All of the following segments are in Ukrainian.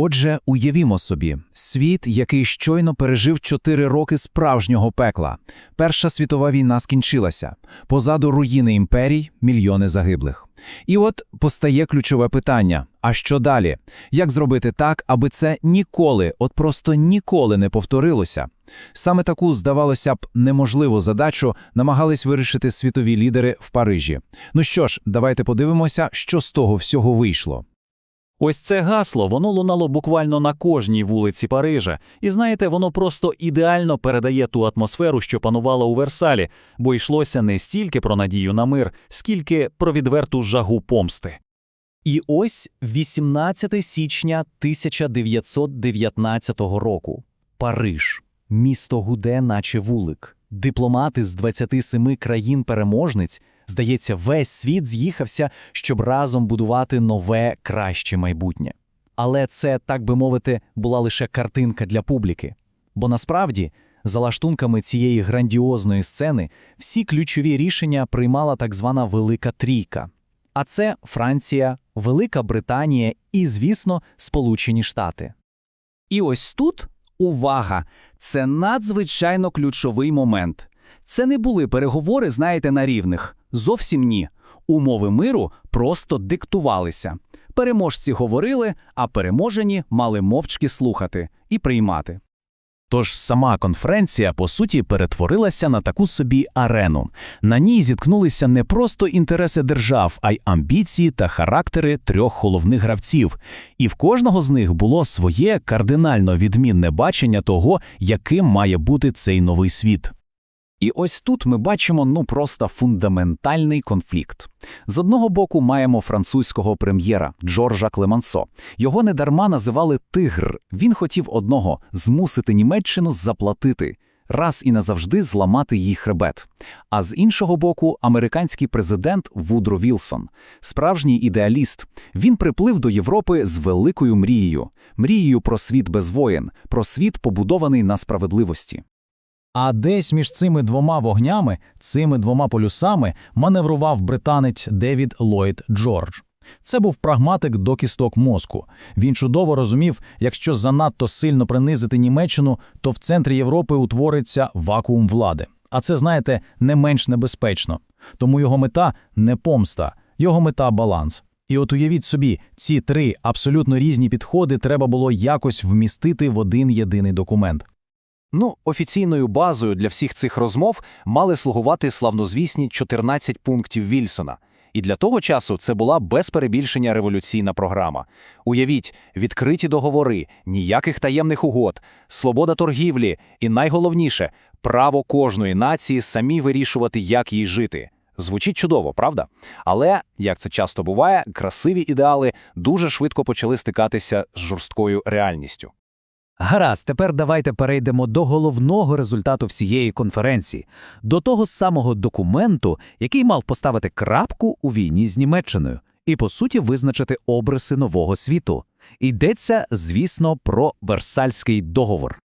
Отже, уявімо собі, світ, який щойно пережив чотири роки справжнього пекла. Перша світова війна скінчилася. Позаду руїни імперій, мільйони загиблих. І от постає ключове питання: а що далі? Як зробити так, аби це ніколи, от просто ніколи не повторилося? Саме таку, здавалося б, неможливу задачу намагались вирішити світові лідери в Парижі. Ну що ж, давайте подивимося, що з того всього вийшло. Ось це гасло, воно лунало буквально на кожній вулиці Парижа. І знаєте, воно просто ідеально передає ту атмосферу, що панувала у Версалі, бо йшлося не стільки про надію на мир, скільки про відверту жагу помсти. І ось 18 січня 1919 року. Париж. Місто гуде, наче вулик. Дипломати з 27 країн-переможниць, здається, весь світ з'їхався, щоб разом будувати нове, краще майбутнє. Але це, так би мовити, була лише картинка для публіки. Бо насправді, за лаштунками цієї грандіозної сцени, всі ключові рішення приймала так звана Велика Трійка. А це Франція, Велика Британія і, звісно, Сполучені Штати. І ось тут увага! Це надзвичайно ключовий момент. Це не були переговори, знаєте, на рівних. Зовсім ні. Умови миру просто диктувалися. Переможці говорили, а переможені мали мовчки слухати і приймати. Тож сама конференція, по суті, перетворилася на таку собі арену. На ній зіткнулися не просто інтереси держав, а й амбіції та характери трьох головних гравців. І в кожного з них було своє кардинально відмінне бачення того, яким має бути цей новий світ. І ось тут ми бачимо ну просто фундаментальний конфлікт. З одного боку маємо французького прем'єра Джорджа Клемансо. Його недарма називали тигр. Він хотів одного змусити Німеччину заплатити. Раз і назавжди зламати їй хребет. А з іншого боку, американський президент Вудро Вілсон, справжній ідеаліст. Він приплив до Європи з великою мрією, мрією про світ без воєн, про світ, побудований на справедливості. А десь між цими двома вогнями, цими двома полюсами, маневрував британець Девід Ллойд Джордж. Це був прагматик до кісток мозку. Він чудово розумів, якщо занадто сильно принизити Німеччину, то в центрі Європи утвориться вакуум влади. А це, знаєте, не менш небезпечно. Тому його мета не помста, його мета баланс. І от уявіть собі, ці три абсолютно різні підходи треба було якось вмістити в один єдиний документ. Ну, офіційною базою для всіх цих розмов мали слугувати славнозвісні 14 пунктів Вільсона. І для того часу це була без перебільшення революційна програма. Уявіть, відкриті договори, ніяких таємних угод, свобода торгівлі і найголовніше право кожної нації самі вирішувати, як їй жити. Звучить чудово, правда? Але, як це часто буває, красиві ідеали дуже швидко почали стикатися з жорсткою реальністю. Гаразд, тепер давайте перейдемо до головного результату всієї конференції, до того самого документу, який мав поставити крапку у війні з Німеччиною і, по суті, визначити обриси нового світу. Йдеться, звісно, про Версальський договор.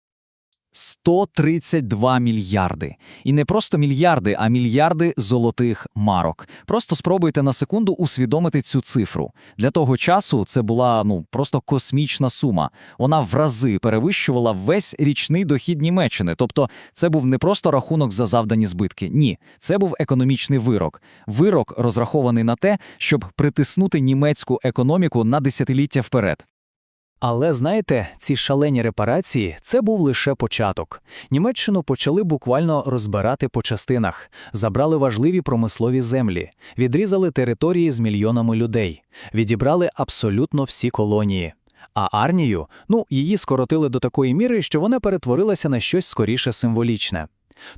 132 мільярди. І не просто мільярди, а мільярди золотих марок. Просто спробуйте на секунду усвідомити цю цифру. Для того часу це була ну просто космічна сума. Вона в рази перевищувала весь річний дохід Німеччини. Тобто, це був не просто рахунок за завдані збитки. Ні, це був економічний вирок. Вирок розрахований на те, щоб притиснути німецьку економіку на десятиліття вперед. Але знаєте, ці шалені репарації це був лише початок. Німеччину почали буквально розбирати по частинах, забрали важливі промислові землі, відрізали території з мільйонами людей, відібрали абсолютно всі колонії. А армію, ну, її скоротили до такої міри, що вона перетворилася на щось скоріше символічне.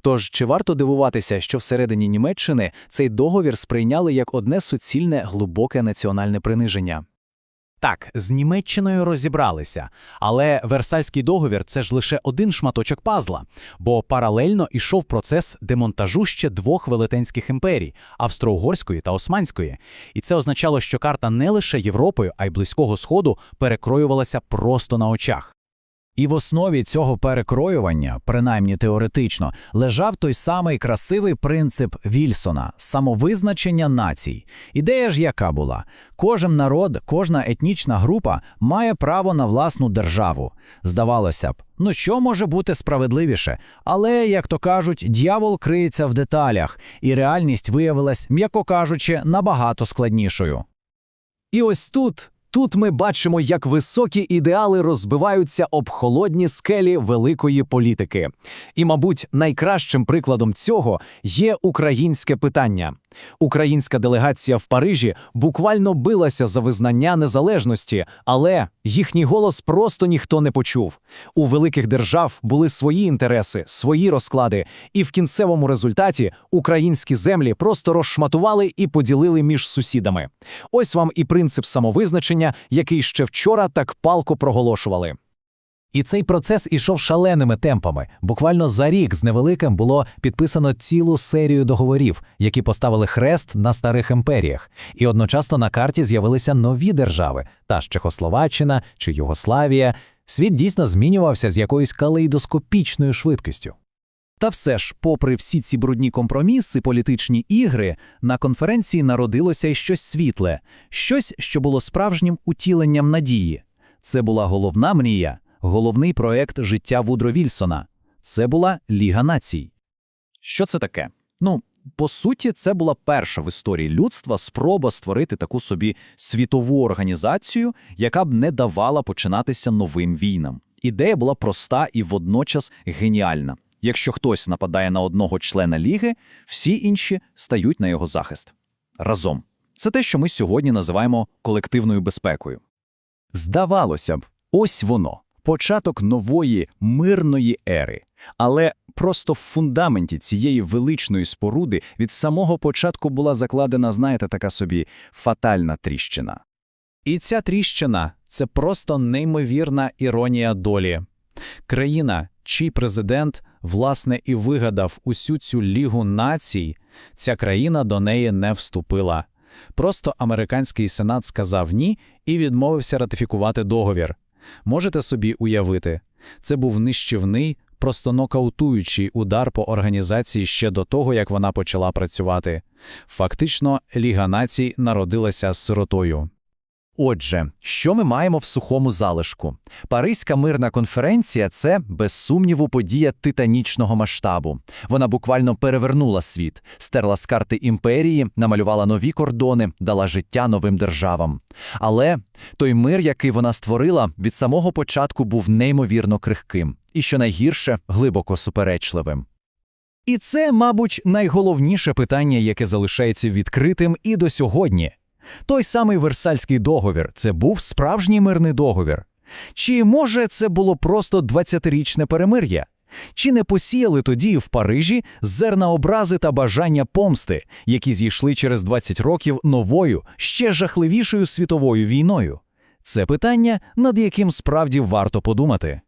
Тож чи варто дивуватися, що всередині Німеччини цей договір сприйняли як одне суцільне глибоке національне приниження? Так, з Німеччиною розібралися, але Версальський договір це ж лише один шматочок пазла, бо паралельно ішов процес демонтажу ще двох велетенських імперій австро-угорської та османської. І це означало, що карта не лише Європою, а й близького сходу перекроювалася просто на очах. І в основі цього перекроювання, принаймні теоретично, лежав той самий красивий принцип Вільсона самовизначення націй. Ідея ж яка була? Кожен народ, кожна етнічна група має право на власну державу. Здавалося б, ну що може бути справедливіше? Але, як то кажуть, дьявол криється в деталях, і реальність виявилась, м'яко кажучи, набагато складнішою. І ось тут, тут ми бачимо, як високі ідеали розбиваються об холодні скелі великої політики. І, мабуть, найкращим прикладом цього є українське питання. Українська делегація в Парижі буквально билася за визнання незалежності, але їхній голос просто ніхто не почув. У великих держав були свої інтереси, свої розклади, і в кінцевому результаті українські землі просто розшматували і поділили між сусідами. Ось вам і принцип самовизначення, який ще вчора так палко проголошували. І цей процес ішов шаленими темпами. Буквально за рік з невеликим було підписано цілу серію договорів, які поставили хрест на старих імперіях. І одночасно на карті з'явилися нові держави, та ж Чехословаччина чи Югославія. Світ дійсно змінювався з якоюсь калейдоскопічною швидкістю. Та все ж, попри всі ці брудні компроміси, політичні ігри, на конференції народилося й щось світле, щось, що було справжнім утіленням надії. Це була головна мрія, головний проект життя Вудро Вільсона. Це була Ліга націй. Що це таке? Ну, по суті, це була перша в історії людства спроба створити таку собі світову організацію, яка б не давала починатися новим війнам. Ідея була проста і водночас геніальна. Якщо хтось нападає на одного члена ліги, всі інші стають на його захист. Разом. Це те, що ми сьогодні називаємо колективною безпекою. Здавалося б, ось воно, початок нової мирної ери. Але просто в фундаменті цієї величної споруди від самого початку була закладена, знаєте, така собі фатальна тріщина. І ця тріщина це просто неймовірна іронія долі. Країна, чий президент, власне, і вигадав усю цю лігу націй, ця країна до неї не вступила. Просто американський сенат сказав ні і відмовився ратифікувати договір. Можете собі уявити, це був нищівний, просто нокаутуючий удар по організації ще до того, як вона почала працювати. Фактично, Ліга націй народилася сиротою. Отже, що ми маємо в сухому залишку? Паризька мирна конференція це, без сумніву, подія титанічного масштабу. Вона буквально перевернула світ, стерла з карти імперії, намалювала нові кордони, дала життя новим державам. Але той мир, який вона створила, від самого початку був неймовірно крихким і, що найгірше, глибоко суперечливим. І це, мабуть, найголовніше питання, яке залишається відкритим і до сьогодні. Той самий Версальський договір – це був справжній мирний договір. Чи, може, це було просто 20-річне перемир'я? Чи не посіяли тоді в Парижі зерна образи та бажання помсти, які зійшли через 20 років новою, ще жахливішою світовою війною? Це питання, над яким справді варто подумати.